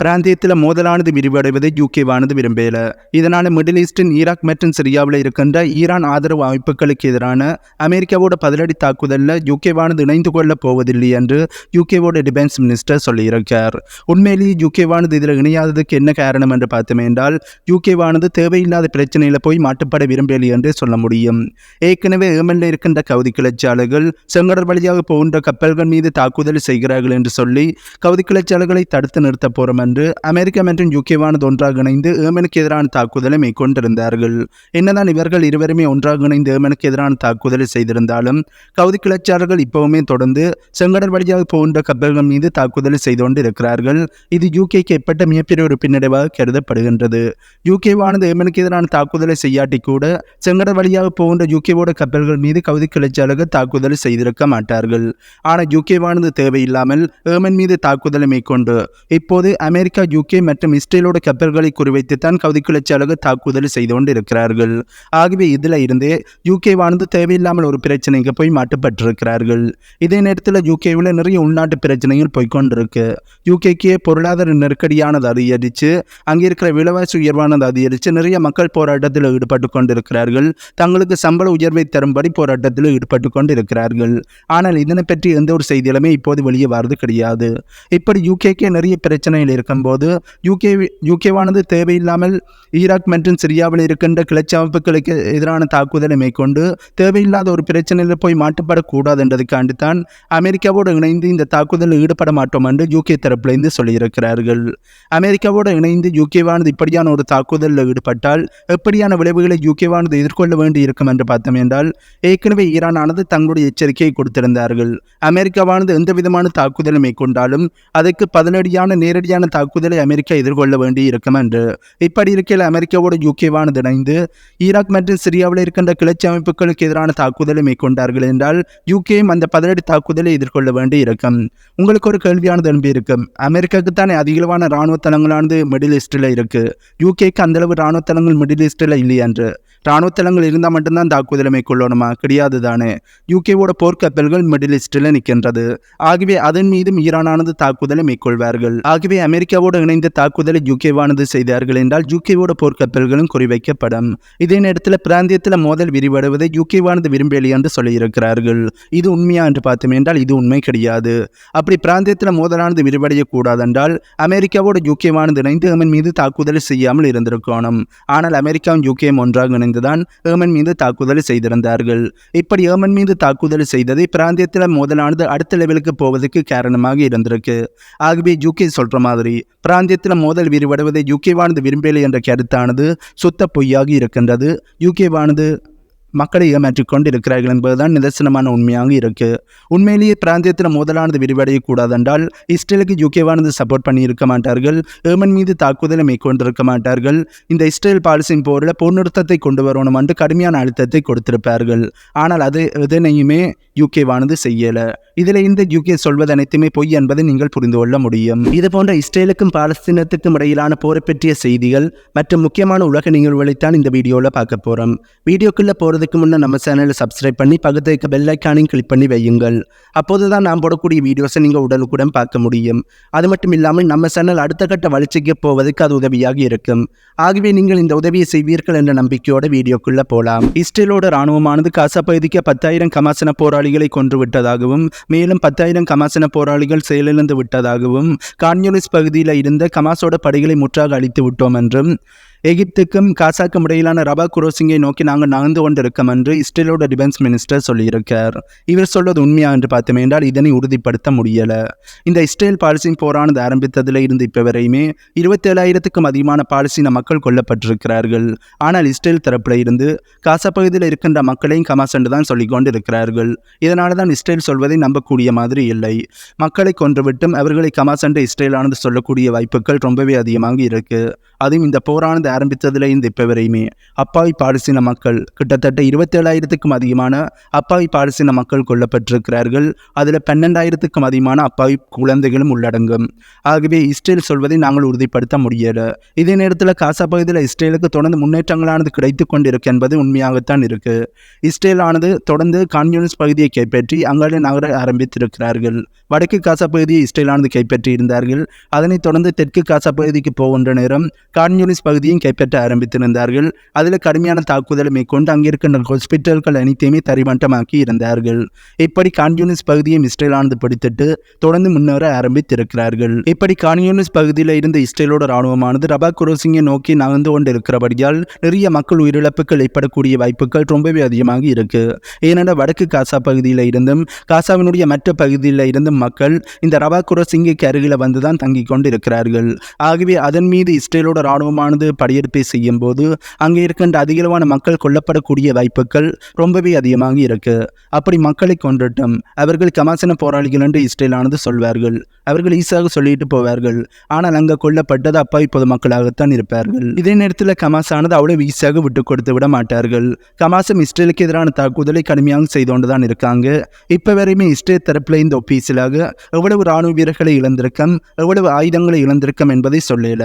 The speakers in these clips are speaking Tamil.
பிராந்தியத்தில் மோதலானது விரிவடைவதை யூகேவானது விரும்பல. இதனால் மிடில் ஈஸ்டின் ஈராக் மற்றும் சிரியாவில் இருக்கின்ற ஈரான் ஆதரவு அமைப்புகளுக்கு எதிரான அமெரிக்காவோட பதிலடி தாக்குதலில் யூகேவானது இணைந்து கொள்ளப் போவதில்லை என்று யூகேவோட டிஃபென்ஸ் மினிஸ்டர் சொல்லியிருக்கார். உண்மையிலேயே யூகேவானது இதில் இணையாததுக்கு என்ன காரணம் என்று பார்த்தோம் என்றால் யூகேவானது தேவையில்லாத பிரச்சனையில் போய் மாட்டுப்பட விரும்பவில்லை என்று சொல்ல முடியும். ஏற்கனவே ஏமனில் இருக்கின்ற கவுதி கிளர்ச்சியாளர்கள் செங்கடல் வழியாக போகின்ற கப்பல்கள் மீது தாக்குதல் செய்கிறார்கள் என்று சொல்லி கவுதி கிளர்ச்சியாளர்களை தடுத்து நிறுத்த போறோம் அன்று அமெரிக்கா மற்றும் யூகேவானது ஒன்றாக இணைந்து ஏமனுக்கு எதிரான தாக்குதலை மேற்கொண்டிருந்தார்கள். என்னதான் இவர்கள் இருவருமே ஒன்றாக இணைந்து ஏமனுக்கு எதிரான தாக்குதலை செய்திருந்தாலும் கவுதி கிளர்ச்சியாளர்கள் இப்பவுமே தொடர்ந்து செங்கடல் வழியாக போகின்ற கப்பல்கள் மீது தாக்குதலை செய்து கொண்டு இருக்கிறார்கள் இது யூகேக்கு ஏற்பட்ட மிகப்பெரிய ஒரு பின்னடைவாக கருதப்படுகின்றது. யூகேவானது ஏமனுக்கு எதிரான தாக்குதலை செய்யாட்டி கூட செங்கடல் வழியாக போகின்ற யூகேவோட கப்பல்கள் மீது கவுதி கிளர்ச்சியாளர்கள் தாக்குதலை செய்திருக்க மாட்டார்கள். ஆனால் யூகேவானது தேவையில்லாமல் ஏமன் மீது தாக்குதலை மேற்கொண்டு இப்போது அமெரிக்க அமெரிக்கா யூகே மற்றும் இஸ்ரேலோட கப்பல்களை குறிவைத்துத்தான் கவுதி கிளர்ச்சியாளர்கள் தாக்குதல் செய்து கொண்டு இருக்கிறார்கள் ஆகவே இதில் இருந்தே யூகேவானது தேவையில்லாமல் ஒரு பிரச்சனைக்கு போய் மாட்டுப்பட்டிருக்கிறார்கள். இதே நேரத்தில் யூகேவில் நிறைய உள்நாட்டு பிரச்சனைகள் போய்கொண்டிருக்கு யூகேக்கே பொருளாதார நெருக்கடியானது அதிகரித்து அங்கே இருக்கிற விலைவாசி உயர்வானது அதிகரித்து நிறைய மக்கள் போராட்டத்தில் ஈடுபட்டு கொண்டிருக்கிறார்கள். தங்களுக்கு சம்பள உயர்வை தரும்படி போராட்டத்தில் ஈடுபட்டு கொண்டிருக்கிறார்கள். ஆனால் இதனை பற்றி எந்த ஒரு செய்திகளுமே இப்போது வெளியே வரது கிடையாது. இப்படி யூகேக்கே நிறைய பிரச்சனைகள் இருக்கும்போது யூகே யூகேவானது தேவையில்லாமல் ஈராக் மற்றும் சிரியாவில் இருக்கின்ற கிளர்ச்சி அமைப்புகளுக்கு எதிரான தாக்குதலை மேற்கொண்டு தேவையில்லாத ஒரு பிரச்சனையில் போய் மாட்டுப்படக்கூடாது என்றதுக்காண்டி தான் அமெரிக்காவோடு இணைந்து இந்த தாக்குதலில் ஈடுபட மாட்டோம் என்று யூகே தரப்பிலிருந்து சொல்லியிருக்கிறார்கள். அமெரிக்காவோடு இணைந்து யூகேவானது இப்படியான ஒரு தாக்குதலில் ஈடுபட்டால் எப்படியான விளைவுகளை யூகேவானது எதிர்கொள்ள வேண்டி இருக்கும் என்று பார்த்தோம் என்றால் ஏற்கனவே ஈரானானது தங்களுடைய எச்சரிக்கையை கொடுத்திருந்தார்கள். அமெரிக்காவானது எந்த விதமான தாக்குதலை மேற்கொண்டாலும் அதற்கு பதிலடியான நேரடியான தாக்குதலை அமெரிக்கா எதிர்கொள்ள வேண்டி இருக்கும் என்று. இப்படி இருக்கையில் அமெரிக்காவோட யூகேவானது இணைந்து ஈராக் மற்றும் சிரியாவில் இருக்கின்ற கிளர்ச்சி அமைப்புகளுக்கு எதிரான தாக்குதலை மேற்கொண்டார்கள் என்றால் யூகேயும் அந்த பதிலடி தாக்குதலை எதிர்கொள்ள வேண்டி இருக்கும் உங்களுக்கு ஒரு கேள்வியானது எழுப்பி இருக்கும் அமெரிக்காவுக்கு தானே அதிகளவான இராணுவ தளங்களானது மிடில் ஈஸ்டில் இருக்கு. யூகேக்கு அந்தளவு இராணுவ தளங்கள் மிடில் ஈஸ்டில் இல்லை என்று. இராணுவ தளங்கள் இருந்தால் மட்டும்தான் தாக்குதலை மேற்கொள்ளணுமா? கிடையாது தானே. யூகேவோட போர்க்கப்பல்கள் மிடில் ஈஸ்டில் நிற்கின்றது. ஆகவே அதன் மீதும் ஈரானானது தாக்குதலை மேற்கொள்வார்கள். ஆகவே அமெரிக்க அமெரிக்காவோடு இணைந்த தாக்குதலை யூகேவானது செய்தார்கள் என்றால் யூகேவோட போர்க்கப்பல்களும் குறிவைக்கப்படும். இதே நேரத்தில் பிராந்தியத்தில் மோதல் விரிவடைவதை யூகேவானது விரும்பவில்லை என்று சொல்லியிருக்கிறார்கள். இது உண்மையா என்று பார்த்தோம் என்றால் இது உண்மை கிடையாது. அப்படி பிராந்தியத்தில் மோதலானது விரிவடையக்கூடாது என்றால் அமெரிக்காவோட யூகேவானது இணைந்து ஏமன் மீது தாக்குதல் செய்யாமல் இருந்திருக்கணும். ஆனால் அமெரிக்காவும் யூகே ஒன்றாக இணைந்துதான் ஏமன் மீது தாக்குதலை செய்திருந்தார்கள். இப்படி ஏமன் மீது தாக்குதல் செய்ததை பிராந்தியத்தில் மோதலானது அடுத்த லெவலுக்கு போவதற்கு காரணமாக இருந்திருக்கு. ஆகவே யூகே சொல்ற மாதிரி பிராந்தியத்தில் மோதல் விரிவடைவதை யூகேவானது விரும்பவில்லை என்ற கருத்தானது சுத்த பொய்யாகி இருக்கின்றது. யூகேவானது மக்களை ஏமாற்றிக் கொண்டிருக்கிறார்கள் என்பதுதான் நிதர்சனமான உண்மையாக இருக்கு. உண்மையிலேயே பிராந்தியத்தில் மோதலானது விரிவடையக்கூடாது என்றால் இஸ்ரேலுக்கு யூகேவானது சப்போர்ட் பண்ணி இருக்க மாட்டார்கள். ஏமன் மீது தாக்குதலை மேற்கொண்டிருக்க மாட்டார்கள். இந்த இஸ்ரேல் பாலிசின் போரில் போர் நிறுத்தத்தை கொண்டு வரணும் என்று கடுமையான அழுத்தத்தை கொடுத்திருப்பார்கள். ஆனால் அது எதனையுமே யூகேவானது செய்யலை. இதில் இந்த யூகே சொல்வது அனைத்துமே பொய் என்பதை நீங்கள் புரிந்து கொள்ள முடியும். இது போன்ற இஸ்ரேலுக்கும் பாலஸ்தீனத்துக்கும் இடையிலான போரை பற்றிய செய்திகள் மற்றும் முக்கியமான உலக நிகழ்வுகளைத்தான் இந்த வீடியோவில் பார்க்க போகிறோம் வீடியோக்குள்ளே போகிறதுக்கு முன்னே நம்ம சேனலை சப்ஸ்கிரைப் பண்ணி பக்கத்தில் இருக்க பெல் ஐக்கானையும் கிளிக் பண்ணி வையுங்கள். அப்போது தான் நான் போடக்கூடிய வீடியோஸை நீங்கள் உடனுக்குடன் பார்க்க முடியும். அது மட்டும் இல்லாமல் நம்ம சேனல் அடுத்த கட்ட வளர்ச்சிக்கு போவதற்கு அது உதவியாக இருக்கும். ஆகவே நீங்கள் இந்த உதவியை செய்வீர்கள் என்ற நம்பிக்கையோட வீடியோக்குள்ளே போகலாம் இஸ்ரேலோட இராணுவமானது காசா பகுதிக்கு பத்தாயிரம் கமாசன போராளிகளை கொன்று விட்டதாகவும் மேலும் பத்தாயிரம் கமாசன போராளிகள் செயலிழந்து விட்டதாகவும் கான்யூனிஸ் பகுதியில் இருந்த கமாசோட படைகளை முற்றாக அழித்து விட்டோம் என்றும் எகிப்துக்கும் காசாக்கும் இடையிலான ரபா குரோசிங்கை நோக்கி நாங்கள் நகர்ந்து கொண்டிருக்கோம் என்று இஸ்ரேலோட டிஃபென்ஸ் மினிஸ்டர் சொல்லியிருக்கார். இவர் சொல்வது உண்மையா என்று பார்த்தோம் என்றால் இதனை உறுதிப்படுத்த முடியலை. இந்த இஸ்ரேல் பாலிசிங் போரானது ஆரம்பித்ததில் இருந்து இப்போ வரையுமே இருபத்தேழாயிரத்துக்கும் அதிகமான பாலிசின மக்கள் கொல்லப்பட்டிருக்கிறார்கள். ஆனால் இஸ்ரேல் தரப்பில் இருந்து காசா பகுதியில் இருக்கின்ற மக்களையும் கமாஸ் என்று தான் சொல்லிக்கொண்டு இருக்கிறார்கள் இதனால தான் இஸ்ரேல் சொல்வதை நம்பக்கூடிய மாதிரி இல்லை. மக்களை கொன்றுவிட்டும் அவர்களை கமாஸ் என்று இஸ்ரேலானது சொல்லக்கூடிய வாய்ப்புகள் ரொம்பவே அதிகமாக இருக்கு. அதுவும் இந்த போரானது ஆரம்பித்ததுலேருந்து இப்போ வரையுமே அப்பாவி பாலஸ்தீன மக்கள் கிட்டத்தட்ட இருபத்தேழாயிரத்துக்கும் அதிகமான அப்பாவி பாலஸ்தீன மக்கள் கொல்லப்பட்டிருக்கிறார்கள். அதில் பன்னெண்டாயிரத்துக்கும் அதிகமான அப்பாவி குழந்தைகளும் உள்ளடங்கும். ஆகவே இஸ்ரேல் சொல்வதை நாங்கள் உறுதிப்படுத்த முடியலை. இதே நேரத்தில் காசா பகுதியில் இஸ்ரேலுக்கு தொடர்ந்து முன்னேற்றங்களானது கிடைத்து கொண்டிருக்கு என்பது உண்மையாகத்தான் இருக்கு. இஸ்ரேலானது தொடர்ந்து கான்யூனிஸ்ட் பகுதியை கைப்பற்றி அங்காள நகர ஆரம்பித்திருக்கிறார்கள். வடக்கு காசா பகுதியை இஸ்ரேலானது கைப்பற்றி இருந்தார்கள் அதனைத் தொடர்ந்து தெற்கு காசா பகுதிக்கு போகின்ற நேரம் கான்யூனிஸ் பகுதியும் கைப்பற்ற ஆரம்பித்திருந்தார்கள். அதில் கடுமையான தாக்குதலை மேற்கொண்டு அங்கிருக்கின்ற ஹாஸ்பிட்டல்கள் அனைத்தையுமே தரிமட்டமாக்கி இருந்தார்கள். இப்படி கான்யூனிஸ் பகுதியை இஸ்ரேலானது பிடித்துட்டு தொடர்ந்து முன்னேற ஆரம்பித்திருக்கிறார்கள். இப்படி கான்யூனிஸ் பகுதியில் இருந்த இஸ்ரேலோட ராணுவமானது ரபா குரோசிங்கை நோக்கி நகர்ந்து கொண்டு இருக்கிறபடியால் நிறைய மக்கள் உயிரிழப்புகள் ஏற்படக்கூடிய வாய்ப்புகள் ரொம்பவே அதிகமாக இருக்கு. ஏனென்றால் வடக்கு காசா பகுதியில் இருந்தும் காசாவினுடைய மற்ற பகுதியில் இருந்தும் மக்கள் இந்த ரபா குரோசிங்கைக்கு அருகில் வந்து தான் தங்கிக் கொண்டு இருக்கிறார்கள் ஆகவே அதன் மீது இஸ்ரேலோட ராணுவமானது படையெடுப்பை செய்யும் போது அங்கே இருக்கின்ற அதிகளவான மக்கள் கொல்லப்படக்கூடிய வாய்ப்புகள் ரொம்பவே அதிகமாக இருக்கு. அப்படி மக்களை கொன்றட்டும். அவர்கள் கமாசன போராளிகள் என்று இஸ்ரேலானது சொல்வார்கள். அவர்கள் ஈஸியாக சொல்லிட்டு போவார்கள். ஆனால் அங்கே கொல்லப்பட்டது அப்பாவி பொதுமக்களாகத்தான் இருப்பார்கள். இதே நேரத்தில் கமாசானது அவ்வளவு ஈஸியாக விட்டு கொடுத்து விட மாட்டார்கள். கமாசம் இஸ்ரேலுக்கு எதிரான தாக்குதலை கடுமையாக செய்து கொண்டு தான் இருக்காங்க. இப்போ வரையுமே இஸ்ரேல் தரப்பில் இந்த ஒப்பீஸிலாக எவ்வளவு ராணுவ வீரர்களை இழந்திருக்கம் எவ்வளவு ஆயுதங்களை இழந்திருக்கம் என்பதை சொல்லல.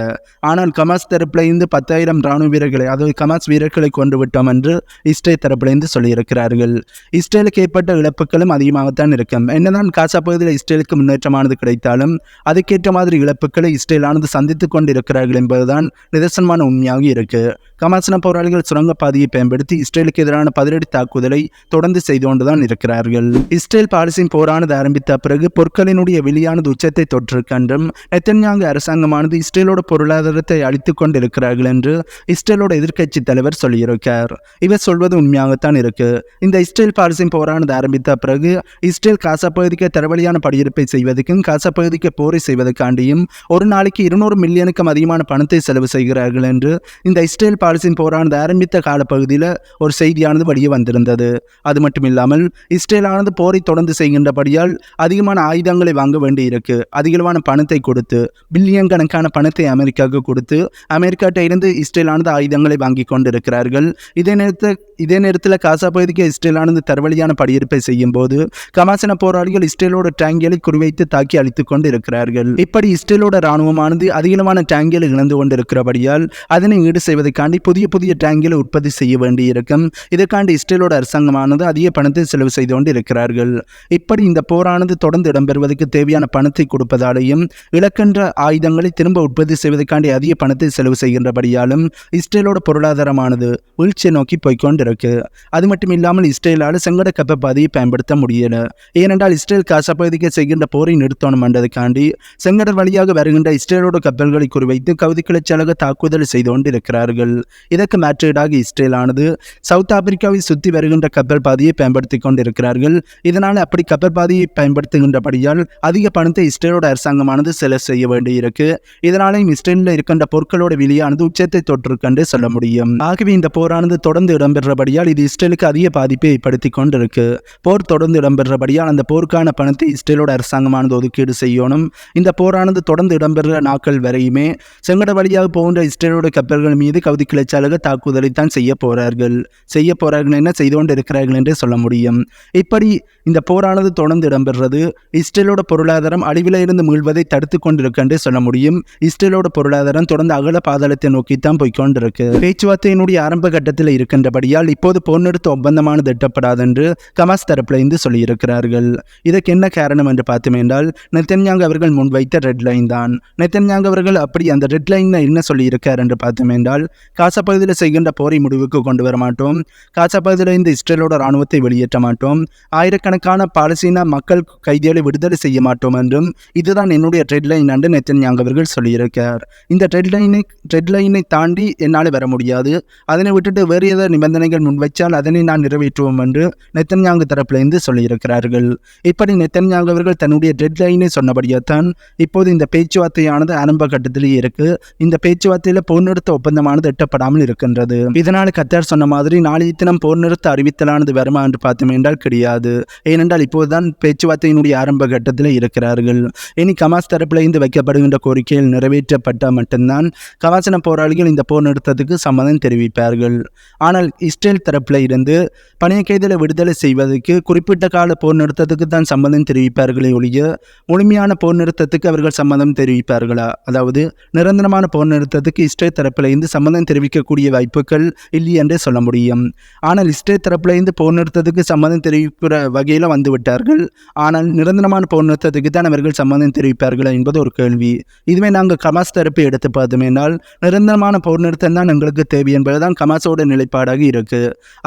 ஆனால் கமாஸ் தரப்பிலிருந்து பத்தாயிரம் ராணுவ வீரர்களை அதாவது கமாஸ் வீரர்களை கொண்டு விட்டோம் என்று இஸ்ரேல் தரப்பிலிருந்து சொல்லியிருக்கிறார்கள். இஸ்ரேலுக்கு ஏற்பட்ட இழப்புகளும் அதிகமாகத்தான் இருக்கும். என்னதான் காசா பகுதியில் இஸ்ரேலுக்கு முன்னேற்றமானது கிடைத்தாலும் அதுக்கேற்ற மாதிரி இழப்புகளை இஸ்ரேலானது சந்தித்துக் கொண்டிருக்கிறார்கள் என்பதுதான் நிதர்சனமான உண்மையாக இருக்கு. கமாசன போராளிகள் சுரங்கப்பாதையை பயன்படுத்தி இஸ்ரேலுக்கு எதிரான பதிலடி தாக்குதலை தொடர்ந்து செய்து கொண்டுதான் இருக்கிறார்கள். இஸ்ரேல் பாலிசின் போரானது ஆரம்பித்த பிறகு பொருட்களினுடைய வெளியானது உச்சத்தை தொற்றிருக்கின்றும் நெத்தன்யாங்கு அரசாங்கமானது இஸ்ரேலோட பொருளாதாரத்தை அழித்துக் கொண்டிருக்கிறார்கள் என்று இஸ்ரேலோட எதிர்க்கட்சி தலைவர் சொல்லியிருக்கார். இவர் சொல்வது உண்மையாகத்தான் இருக்கு. இந்த இஸ்ரேல் பாலஸ்தீன் போரானது ஆரம்பித்த பிறகு இஸ்ரேல் காசா பகுதிக்கு தரவழியான படியிருப்பை செய்வதற்கும் காசா பகுதிக்கு போரை செய்வதற்காண்டியும் ஒரு நாளைக்கு இருநூறு மில்லியனுக்கும் அதிகமான பணத்தை செலவு செய்கிறார்கள் என்று இந்த இஸ்ரேல் பாலிசின் போரானது ஆரம்பித்த காலப்பகுதியில் ஒரு செய்தியானது வெளியே வந்திருந்தது. அது மட்டும் இல்லாமல் இஸ்ரேலானது போரை தொடர்ந்து செய்கின்றபடியால் அதிகமான ஆயுதங்களை வாங்க வேண்டியிருக்கு. அதிகமான பணத்தை கொடுத்து பில்லியன் கணக்கான பணத்தை அமெரிக்காவுக்கு கொடுத்து அமெரிக்காட்ட இருந்து இஸ்ரேலானது ஆயுதங்களை வாங்கி கொண்டிருக்கிறார்கள். இதே நேரத்தில் இதே நேரத்தில் காசா பகுதிக்கு இஸ்ரேலானது தரவழியான படியிருப்பை செய்யும் போது கமாசன போராளிகள் இஸ்ரேலோட டேங்கிகளை குறிவைத்து தாக்கி அழித்துக் கொண்டு இருக்கிறார்கள் இப்படி இஸ்ரேலோட ராணுவமானது அதிகமான டேங்கிகளை இழந்து கொண்டிருக்கிறபடியால் அதனை ஈடு செய்வதற்காண்டி புதிய புதிய டேங்கிகளை உற்பத்தி செய்ய வேண்டியிருக்கும். இதற்காண்டி இஸ்ரேலோட அரசாங்கமானது அதிக பணத்தை செலவு செய்து கொண்டு இருக்கிறார்கள் இப்படி இந்த போரானது தொடர்ந்து இடம்பெறுவதற்கு தேவையான பணத்தை கொடுப்பதாலேயும் இழக்கின்ற ஆயுதங்களை திரும்ப உற்பத்தி செய்வதற்காண்டி அதிக பணத்தை பணத்தை செலவு செய்கின்றபடியாலும் இஸ்ரேலோட பொருளாதாரமானது வீழ்ச்சியை நோக்கி போய்கொண்டிருக்கு அது மட்டும் இல்லாமல் இஸ்ரேலால் சங்கட கப்ப பாதையை பயன்படுத்த முடியல. ஏனென்றால் இஸ்ரேல் காசா பகுதிக்கு செய்கின்ற போரை நிறுத்தணும் என்றதுக்காண்டி செங்கடல் வழியாக வருகின்ற இஸ்ரேலோட கப்பல்களை குறிவைத்து கவுதி கிளர்ச்சியாக தாக்குதல் செய்து கொண்டிருக்கிறார்கள் இதற்கு மாற்றீடாக இஸ்ரேலானது சவுத் ஆப்பிரிக்காவை சுற்றி வருகின்ற கப்பல் பாதையை பயன்படுத்தி கொண்டிருக்கிறார்கள். இதனால் அப்படி கப்பல் பாதையை பயன்படுத்துகின்றபடியால் அதிக பணத்தை இஸ்ரேலோட அரசாங்கமானது செலவு செய்ய வேண்டியிருக்கு. இதனாலேயும் இஸ்ரேலில் இருக்கின்ற பொருட்களோட விலையானது உச்சத்தை தொற்றிருக்கென்று சொல்ல முடியும். ஆகவே இந்த போரானது தொடர்ந்து இடம்பெற்றபடியால் இது இஸ்ரேலுக்கு அதிக பாதிப்பை ஏற்படுத்தி கொண்டிருக்கு. போர் தொடர்ந்து இடம்பெற்றபடியால் அந்த போருக்கான பணத்தை இஸ்ரேலோட அரசாங்கமானது ஒதுக்கீடு செய்யணும். இந்த போரானது தொடர்ந்து இடம்பெற நாட்கள் வரையுமே செங்கட வழியாக போகின்ற இஸ்ரேலோட கப்பல்கள் மீது கவுதி கிளர்ச்சியாளர்கள் தாக்குதலை தான் செய்ய போறார்கள். செய்ய போறார்கள் என்ன செய்து கொண்டு இருக்கிறார்கள் என்றே சொல்ல முடியும். இப்படி இந்த போரானது தொடர்ந்து இடம்பெறுறது இஸ்ரேலோட பொருளாதாரம் அழிவில இருந்து மீள்வதை தடுத்து கொண்டிருக்கென்றே சொல்ல முடியும். இஸ்ரேலோட பொருளாதாரம் தொடர்ந்து அகல பாதாளத்தை நோக்கித்தான் போய்க்கொண்டிருக்கு. பேச்சுவார்த்தையினுடைய ஆரம்ப கட்டத்தில் இருக்கின்றபடியால் இப்போது போர் ஒப்பந்தமானது ஒப்பந்தமானது எட்டப்படாதென்று கமாஸ் தரப்பில் இருந்து சொல்லியிருக்கிறார்கள். இதற்கு என்ன காரணம் என்று பார்த்தோம் என்றால் நெத்தன்யாங் அவர்கள் முன்வைத்த ரெட் லைன் தான். நெத்தன்யாங் அவர்கள் அப்படி அந்த ரெட் லைன் என்ன சொல்லியிருக்கார் என்று பார்த்தோம் என்றால் காசா பகுதியில் செய்கின்ற போரை முடிவுக்கு கொண்டு வர மாட்டோம். காசா பகுதியில் இந்த இஸ்ரேலோட ராணுவத்தை வெளியேற்ற மாட்டோம். ஆயிரக்கணக்கான பாலசீனா மக்கள் கைதிகளை விடுதலை செய்ய மாட்டோம் என்றும் இதுதான் என்னுடைய ட்ரெட் லைன் என்று நெத்தன்யாங் அவர்கள் சொல்லியிருக்கார். இந்த ட்ரெட் லைன் ட்ரெட் லைனை தாண்டி என்னால் வர முடியாது. அதனை விட்டுட்டு வேறு ஏதாவது நிபந்தனைகள் முன்வைச்சால் அதனை நான் நிறைவேற்றுவோம் என்று நெத்தன்யாங்கு தரப்பிலிருந்து சொல்லியிருக்கிறார்கள். இப்படி நெத்தன்யாங்கு அவர்கள் தன்னுடைய டெட் லைனை சொன்னபடியாத்தான் இப்போது இந்த பேச்சுவார்த்தையானது ஆரம்ப கட்டத்திலேயே இருக்கு. இந்த பேச்சுவார்த்தையில் போர் நிறுத்த ஒப்பந்தமானது எட்டப்படாமல் இருக்கின்றது. இதனால் கத்தார் சொன்ன மாதிரி நாளைய தினம் போர் நிறுத்த அறிவித்தலானது வருமா என்று பார்த்தோம் என்றால் கிடையாது. ஏனென்றால் இப்போதுதான் பேச்சுவார்த்தையினுடைய ஆரம்ப கட்டத்தில் இருக்கிறார்கள். இனி கமாஸ் தரப்பில் இருந்து வைக்கப்படுகின்ற கோரிக்கைகள் நிறைவேற்றப்பட்டால் மட்டும்தான் தான் கவாசன போராளிகள் இந்த போர் நிறுத்தத்துக்கு சம்மதம் தெரிவிப்பார்கள். ஆனால் இஸ்ரேல் தரப்பில் இருந்து பணிய கைதில் விடுதலை செய்வதற்கு குறிப்பிட்ட கால போர் நிறுத்தத்துக்கு தான் சம்மதம் தெரிவிப்பார்களே ஒழிய முழுமையான போர் நிறுத்தத்துக்கு அவர்கள் சம்மதம் தெரிவிப்பார்களா? அதாவது நிரந்தரமான போர் நிறுத்தத்துக்கு இஸ்ரேல் தரப்பில் இருந்து சம்மதம் தெரிவிக்கக்கூடிய வாய்ப்புகள் இல்லை என்றே சொல்ல முடியும். ஆனால் இஸ்ரேல் தரப்பில் இருந்து போர் நிறுத்தத்துக்கு சம்மதம் தெரிவிக்கிற வகையில் வந்துவிட்டார்கள். ஆனால் நிரந்தரமான போர் நிறுத்தத்துக்கு தான் அவர்கள் சம்மதம் தெரிவிப்பார்களா என்பது ஒரு கேள்வி. இதுவே நாங்கள் கமாஸ் தரப்பு எடுத்து பார்த்து பார்த்தோமேனால் நிரந்தரமான போர் நிறுத்தம் தான் எங்களுக்கு தேவை என்பதுதான் கமாசோட நிலைப்பாடாக இருக்கு.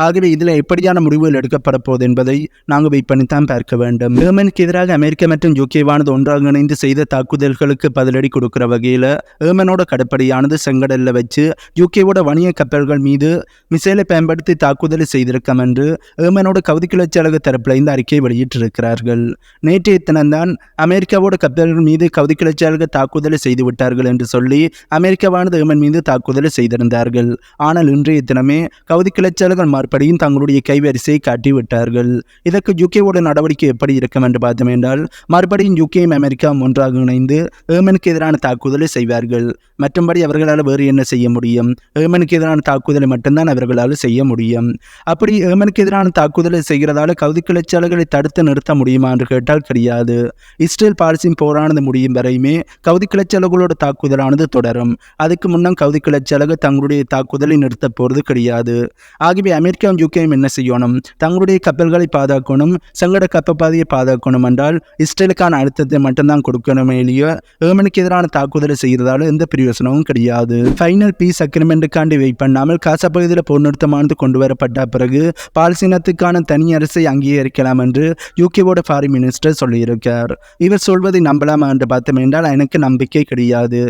ஆகவே இதில் எப்படியான முடிவுகள் எடுக்கப்பட போகுது என்பதை நாங்கள் வெயிட் பார்க்க வேண்டும். ஏமனுக்கு எதிராக அமெரிக்கா மற்றும் யூகேவானது ஒன்றாக இணைந்து செய்த தாக்குதல்களுக்கு பதிலடி கொடுக்கிற வகையில் ஏமனோட கடற்படையானது செங்கடலில் வச்சு யூகேவோட வணிக கப்பல்கள் மீது மிசைலை பயன்படுத்தி தாக்குதல் செய்திருக்கம் என்று ஏமனோட கவுதி கிளர்ச்சியாளர் தரப்பில் இந்த அறிக்கையை வெளியிட்டிருக்கிறார்கள். நேற்றைய தினம்தான் அமெரிக்காவோட கப்பல்கள் மீது கவுதி கிளர்ச்சியாளர்கள் தாக்குதலை செய்து விட்டார்கள் என்று சொல்லி அமெரிக்காவானது ஏமன் மீது தாக்குதலை செய்திருந்தார்கள். ஆனால் இன்றைய தினமே கவுதி கிளர்ச்சியாளர்கள் மறுபடியும் தங்களுடைய கைவரிசையை காட்டிவிட்டார்கள். இதற்கு யுகேவோட நடவடிக்கை எப்படி இருக்கும் என்று பார்த்தோம் என்றால் மறுபடியும் யுகேயும் அமெரிக்காவும் ஒன்றாக இணைந்து ஏமனுக்கு எதிரான தாக்குதலை செய்வார்கள். மற்றும்படி அவர்களால் வேறு என்ன செய்ய முடியும்? ஏமனுக்கு எதிரான தாக்குதலை மட்டும்தான் அவர்களால் செய்ய முடியும். அப்படி ஏமனுக்கு எதிரான தாக்குதலை செய்கிறதால கவுதி கிளர்ச்சியாளர்களை தடுத்து நிறுத்த முடியுமா என்று கேட்டால் கிடையாது. இஸ்ரேல் பாலஸ்தீன் போரானது முடியும் வரையுமே கவுதி கிளர்ச்சியாளர்களோட தாக்குதலானது தொடரும். அதுக்கு முன்னம் கவுதி கிளர்ச்சியாளர்கள் தங்களுடைய தாக்குதலை நிறுத்த போகிறது கிடையாது. ஆகவே அமெரிக்காவும் யூகேயும் என்ன செய்யணும்? தங்களுடைய கப்பல்களை பாதுகாக்கணும் சங்கட கப்பப்பாதையை பாதுகாக்கணும் என்றால் இஸ்ரேலுக்கான அழுத்தத்தை மட்டும்தான் கொடுக்கணுமே இல்லையோ ஏமனுக்கு எதிரான தாக்குதலை செய்கிறதால எந்த பிரயோசனமும் கிடையாது. ஃபைனல் பீஸ் அக்ரிமெண்ட்டுக்காண்டி வெயிட் பண்ணாமல் காசா பகுதியில் போர் நிறுத்தமானது கொண்டு வரப்பட்ட பிறகு பாலஸ்தீனத்துக்கான தனி அரசை அங்கீகரிக்கலாம் என்று யூகேவோட ஃபாரின் மினிஸ்டர் சொல்லியிருக்கார். இவர் சொல்வதை நம்பலாமா என்று பார்த்தோம் என்றால் எனக்கு நம்பிக்கை கிடையாது.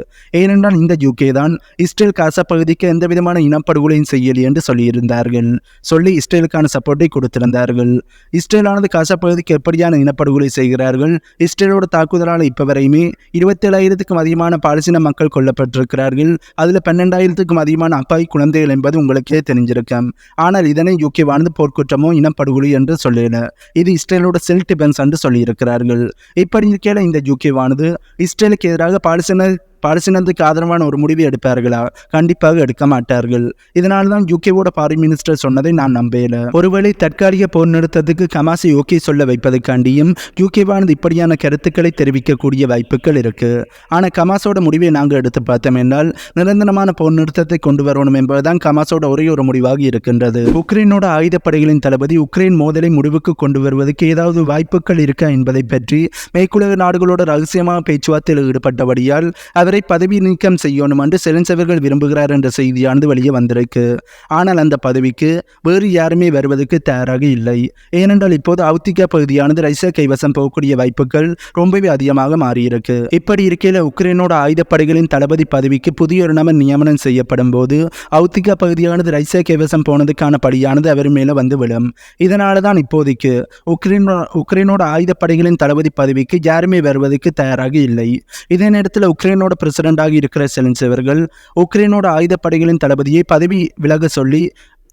ஏனென்றால் இந்த யூகே தான் இஸ்ரேல் காசா பகுதிக்கு எந்த விதமான இனப்படுகொலையும் செய்யலை என்று சொல்லியிருந்தார்கள். சொல்லி இஸ்ரேலுக்கான சப்போர்ட்டை கொடுத்திருந்தார்கள். இஸ்ரேலானது காசா பகுதிக்கு எப்படியான இனப்படுகொலை செய்கிறார்கள்? இஸ்ரேலோட தாக்குதலால் இப்போ வரையுமே இருபத்தேழாயிரத்துக்கும் அதிகமான பாலஸ்தீன மக்கள் கொல்லப்பட்டிருக்கிறார்கள். அதில் பன்னெண்டாயிரத்துக்கும் அதிகமான அப்பாவி குழந்தைகள் என்பது உங்களுக்கே தெரிஞ்சிருக்கும். ஆனால் இதனை யூகேவானது போர்க்குற்றமோ இனப்படுகொலை என்று சொல்லல. இது இஸ்ரேலோட செல் டிபென்ஸ் என்று சொல்லியிருக்கிறார்கள். இப்படி இருக்கையில் இந்த யூகேவானது இஸ்ரேலுக்கு எதிராக பாலஸ்தீன பாலஸ்தீனத்துக்கு ஆதரவான ஒரு முடிவை எடுப்பார்களா? கண்டிப்பாக எடுக்க மாட்டார்கள். இதனால தான் யூகேவோட ஃபாரின் மினிஸ்டர் சொன்னதை நான் நம்பல. ஒருவேளை தற்காலிக போர் நிறுத்தத்துக்கு கமாசி ஓகே சொல்ல வைப்பதற்காண்டியும் யூகேவானது இப்படியான கருத்துக்களை தெரிவிக்கக்கூடிய வாய்ப்புகள் இருக்கு. ஆனால் கமாஸோட முடிவை நாங்கள் எடுத்து பார்த்தோம் என்றால் நிரந்தரமான போர் நிறுத்தத்தை கொண்டு வரணும் என்பதுதான் கமாஸோட ஒரே ஒரு முடிவாக இருக்கின்றது. உக்ரைனோட ஆயுதப்படைகளின் தளபதி உக்ரைன் மோதலை முடிவுக்கு கொண்டு வருவதற்கு ஏதாவது வாய்ப்புகள் இருக்கா என்பதை பற்றி மேற்குலக நாடுகளோட ரகசியமாக பேச்சுவார்த்தையில் ஈடுபட்டபடியால் அவரை பதவி நீக்கம் செய்யணும் என்று செலன்சவர்கள் விரும்புகிறார் என்ற செய்தியானது வெளியே வந்திருக்கு. ஆனால் அந்த பதவிக்கு வேறு யாருமே வருவதற்கு தயாராக இல்லை. ஏனென்றால் இப்போது அவுத்திகா பகுதியானது ரைசா கைவசம் போகக்கூடிய வாய்ப்புகள் ரொம்பவே அதிகமாக மாறியிருக்கு. இப்படி இருக்கையில் உக்ரைனோட ஆயுதப்படைகளின் தளபதி பதவிக்கு புதிய ஒரு நபர் நியமனம் செய்யப்படும் போது அவுத்திகா பகுதியானது ரைசா கைவசம் போனதுக்கான படியானது அவர் மேலே வந்து விடும் இதனால தான் இப்போதைக்கு உக்ரைனோ உக்ரைனோட ஆயுதப்படைகளின் தளபதி பதவிக்கு யாருமே வருவதற்கு தயாராக இல்லை. இதே நேரத்தில் உக்ரைனோட பிரசிடண்டாக இருக்கிற செலன்சவர்கள் உக்ரைனோட ஆயுதப்படைகளின் தளபதியை பதவி விலக சொல்லி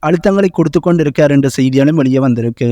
அழுத்தங்களை கொடுத்து கொண்டு இருக்கார் என்ற செய்தியாலும் வெளியே வந்திருக்கு.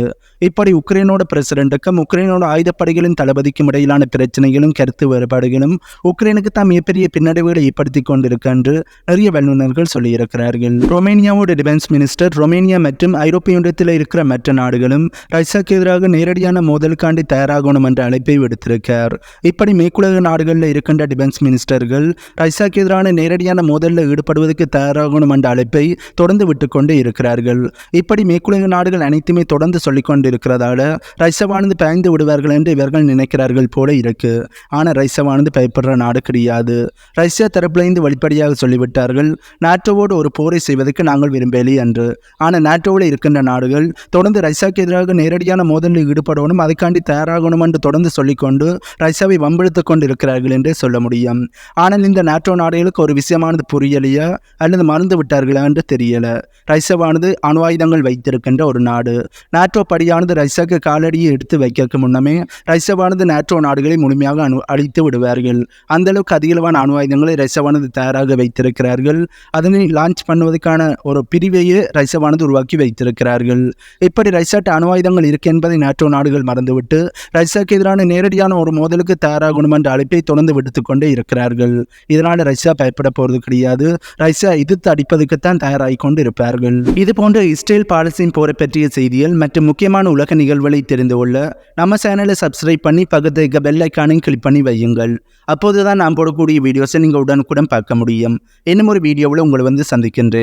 இப்படி உக்ரைனோட பிரசிடென்ட்டுக்கும் உக்ரைனோட ஆயுதப்படைகளின் தளபதிக்கும் இடையிலான பிரச்சனைகளும் கருத்து வேறுபாடுகளும் உக்ரைனுக்கு தான் மிகப்பெரிய பின்னடைவுகளை ஏற்படுத்தி கொண்டிருக்கு என்று நிறைய வல்லுநர்கள் சொல்லியிருக்கிறார்கள். ரொமேனியாவோட டிஃபென்ஸ் மினிஸ்டர் ரொமேனியா மற்றும் ஐரோப்பிய ஒன்றியத்தில் இருக்கிற மற்ற நாடுகளும் ரஷ்யாவுக்கு எதிராக நேரடியான மோதலுக்காண்டி தயாராகணும் என்ற அழைப்பை விடுத்திருக்கார். இப்படி மேற்குலக நாடுகளில் இருக்கின்ற டிஃபென்ஸ் மினிஸ்டர்கள் ரஷ்யாவுக்கு எதிரான நேரடியான மோதலில் ஈடுபடுவதற்கு தயாராகணும் என்ற அழைப்பை தொடர்ந்து விட்டுக்கொண்டே இருக்கிறார்கள். இப்படி மேற்குலக நாடுகள் அனைத்துமே தொடர்ந்து சொல்லிக் கொண்டிருக்கிறதால ரைசவானது பயந்து விடுவார்கள் என்று இவர்கள் நினைக்கிறார்கள் போல இருக்கு. ஆனால் ரைசவானது பயப்படுற நாடு கிடையாது. ரஷ்யா தரப்பிலிருந்து வெளிப்படையாக சொல்லிவிட்டார்கள் நாட்டோவோடு ஒரு போரை செய்வதற்கு நாங்கள் விரும்பலை என்று. ஆனால் நாட்டோவில் இருக்கின்ற நாடுகள் தொடர்ந்து ரஷ்யாவுக்கு எதிராக நேரடியான மோதலில் ஈடுபடணும் அதுக்காண்டி தயாராகணும் என்று தொடர்ந்து சொல்லிக்கொண்டு ரஷ்யாவை வம்பெடுத்துக் கொண்டு இருக்கிறார்கள் என்றே சொல்ல முடியும். ஆனால் இந்த நாட்டோ நாடுகளுக்கு ஒரு விஷயமானது புரியலையா அல்லது மறந்து விட்டார்களா என்று தெரியல. ரைசவானது ரஷ்யாவானது அணு ஆயுதங்கள் வைத்திருக்கின்ற ஒரு நாடு. நாட்டோ படியானது ரஷ்யாவுக்கு காலடியை எடுத்து வைக்கிறதுக்கு முன்னமே ரஷ்யாவானது நாட்டோ நாடுகளை முழுமையாக அணு அழித்து விடுவார்கள். அந்தளவுக்கு அதிகளவான அணு ஆயுதங்களை ரஷ்யாவானது தயாராக வைத்திருக்கிறார்கள். அதனை லான்ச் பண்ணுவதற்கான ஒரு பிரிவையே ரஷ்யாவானது உருவாக்கி வைத்திருக்கிறார்கள். இப்படி ரஷ்யாட்ட அணு ஆயுதங்கள் இருக்கு என்பதை நாட்டோ நாடுகள் மறந்துவிட்டு ரஷ்யாவுக்கு எதிரான நேரடியான ஒரு மோதலுக்கு தயாராகணும் என்ற அழைப்பை தொடர்ந்து விடுத்துக்கொண்டே இருக்கிறார்கள். இதனால் ரஷ்யா பயப்பட போகிறது கிடையாது. ரஷ்யா எதிர்த்து அடிப்பதற்குத்தான் தயாராகி கொண்டு இருப்பார்கள் இது போன்ற இஸ்ரேல் பாலஸ்தீன் போரை பற்றிய செய்திகள் மற்றும் முக்கியமான உலக நிகழ்வுகளை தெரிந்து கொள்ள நம்ம சேனலை சப்ஸ்கிரைப் பண்ணி பக்கத்து இருக்க பெல் ஐக்கானையும் கிளிக் பண்ணி வையுங்கள். அப்போதுதான் நான் போடக்கூடிய வீடியோஸை நீங்கள் உடனுக்குடன் பார்க்க முடியும். இன்னும் ஒரு வீடியோவில் உங்களை வந்து சந்திக்கின்றேன்.